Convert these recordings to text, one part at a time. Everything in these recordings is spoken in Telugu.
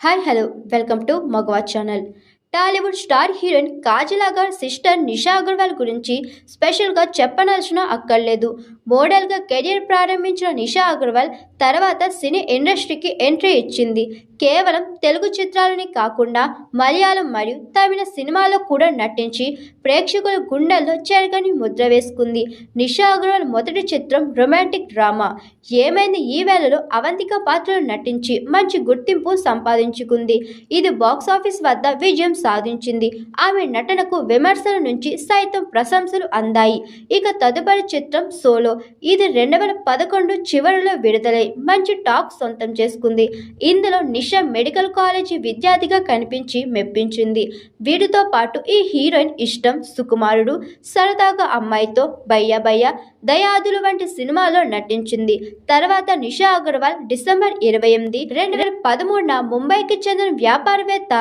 Hi hello. Welcome to మగవా channel. Tollywood star heroine Kajal Agar sister Nisha Agarwal గురించి స్పెషల్గా చెప్పనవసరం అక్కర్లేదు. మోడల్గా కెరీర్ ప్రారంభించిన నిషా అగర్వాల్ తర్వాత సినీ ఇండస్ట్రీకి ఎంట్రీ ఇచ్చింది. కేవలం తెలుగు చిత్రాలని కాకుండా మలయాళం మరియు తమిళ సినిమాలో కూడా నటించి ప్రేక్షకుల గుండెల్లో చెరగని ముద్ర వేసుకుంది. నిషా అగర్వాల్ మొదటి చిత్రం రొమాంటిక్ డ్రామా. ఏమైంది? ఈ వేళలో అవంతిక పాత్రలో నటించి మంచి గుర్తింపు సంపాదించుకుంది. ఇది బాక్స్ ఆఫీస్ వద్ద విజయం సాధించింది. ఆమె నటనకు విమర్శల నుంచి సైతం ప్రశంసలు అందాయి. ఇక తదుపరి చిత్రం సోలో. ఇది రెండు వేల పదకొండు చివరిలో విడుదలై మంచి టాక్ సొంతం చేసుకుంది. ఇందులో నిషా మెడికల్ కాలేజీ విద్యార్థిగా కనిపించి మెప్పించింది. వీటితో పాటు ఈ హీరోయిన్ ఇష్టం సుకుమారుడు సరదాగా అమ్మాయితో బయ్యా బయ్యా దయాదులు వంటి సినిమాలో నటించింది. తర్వాత నిషా అగర్వాల్ డిసెంబర్ ఇరవై ఎనిమిది రెండు వేల పదమూడున ముంబైకి చెందిన వ్యాపారవేత్త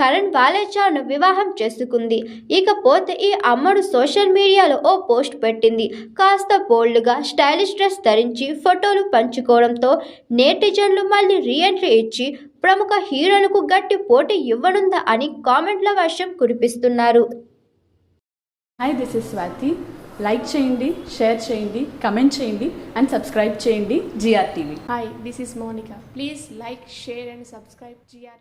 కరణ్ వాలేచాను వివాహం చేసుకుంది. ఇకపోతే ఈ అమ్మడు సోషల్ మీడియాలో ఓ పోస్ట్ పెట్టింది. కాస్త బోల్డ్గా స్టైలిష్ డ్రెస్ ధరించి ఫోటోలు పంచుకోవడంతో నేటిజన్లు మళ్ళీ రీఎంట్రీ ఇచ్చి ప్రముఖ హీరోలకు గట్టి పోటీ ఇవ్వనుందా అని కామెంట్ల వర్షం కురిపిస్తున్నారు. Hi this is Swathi like చేయండి షేర్ చేయండి కమెంట్ చేయండి అండ్ సబ్స్క్రైబ్ చేయండి G R Hi, this is Monica. Please like, share, and subscribe GR